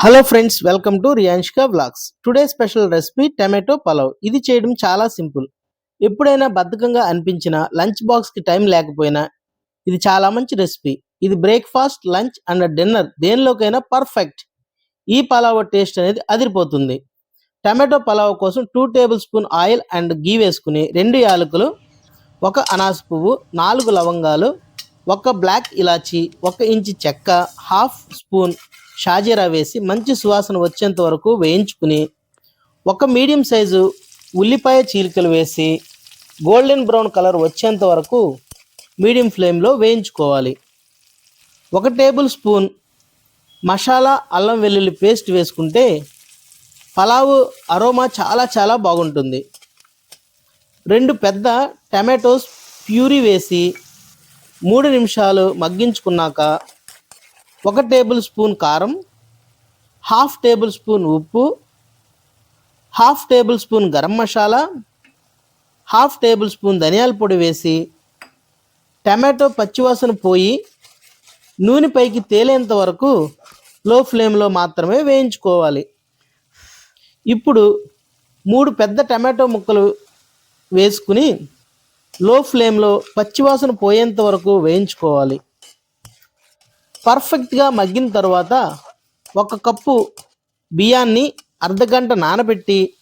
Hello friends welcome to Riyanshika vlogs today special recipe tomato pulao ఇది చేయడం చాలా simple ఎప్పుడైనా బద్ధకంగా అనిపించినా లంచ్ బాక్స్కి టైం లేకపోయినా ఇది చాలా మంచి రెసిపీ ఇది బ్రేక్ఫాస్ట్ లంచ్ అండ్ డిన్నర్ దేనిలోకైనా పర్ఫెక్ట్ ఈ పలావ్ టేస్ట్ అనేది అదిరిపోతుంది. టమాటో పలావ్ కోసం two tablespoon oil and ghee వేసుకుని రెండు యాలకులు ఒక అనాస పువ్వు నాలుగు లవంగాలు ఒక బ్లాక్ ఇలాచి ఒక ఇంచి చెక్క హాఫ్ స్పూన్ షాజీరా వేసి మంచి సువాసన వచ్చేంత వరకు వేయించుకుని ఒక మీడియం సైజు ఉల్లిపాయ చీలికలు వేసి గోల్డెన్ బ్రౌన్ కలర్ వచ్చేంత వరకు మీడియం ఫ్లేమ్లో వేయించుకోవాలి. ఒక టేబుల్ స్పూన్ మసాలా అల్లం వెల్లుల్లి పేస్ట్ వేసుకుంటే పలావు అరోమా చాలా చాలా బాగుంటుంది. రెండు పెద్ద టమాటోస్ ప్యూరీ వేసి మూడు నిమిషాలు మగ్గించుకున్నాక ఒక టేబుల్ స్పూన్ కారం హాఫ్ టేబుల్ స్పూన్ ఉప్పు half tablespoon garam masala half tablespoon ధనియాల పొడి వేసి టమాటో పచ్చివాసన పోయి నూనె పైకి తేలేంత వరకు లో ఫ్లేమ్లో మాత్రమే వేయించుకోవాలి. ఇప్పుడు మూడు పెద్ద టమాటో ముక్కలు వేసుకుని లో ఫ్లేమ్లో పచ్చివాసన పోయేంత వరకు వేయించుకోవాలి. పర్ఫెక్ట్గా మగ్గిన తర్వాత ఒక కప్పు బియ్యాన్ని అర్ధగంట నానబెట్టి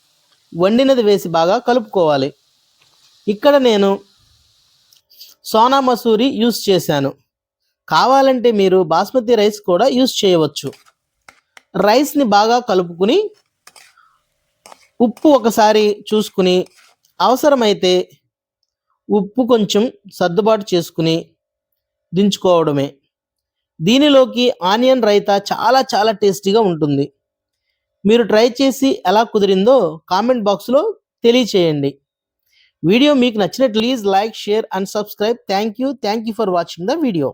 వండినది వేసి బాగా కలుపుకోవాలి. ఇక్కడ నేను సోనా మసూరి యూస్ చేశాను. కావాలంటే మీరు బాస్మతి రైస్ కూడా యూస్ చేయవచ్చు. రైస్ని బాగా కలుపుకుని ఉప్పు ఒకసారి చూసుకుని అవసరమైతే ఉప్పు కొంచెం సర్దుబాటు చేసుకుని దించుకోవడమే. దీనిలోకి ఆనియన్ రైతా చాలా చాలా టేస్టీగా ఉంటుంది. మీరు ట్రై చేసి ఎలా కుదిరిందో కామెంట్ బాక్స్లో తెలియచేయండి. వీడియో మీకు నచ్చినట్లు please like share and subscribe. Thank you thank you for watching the video.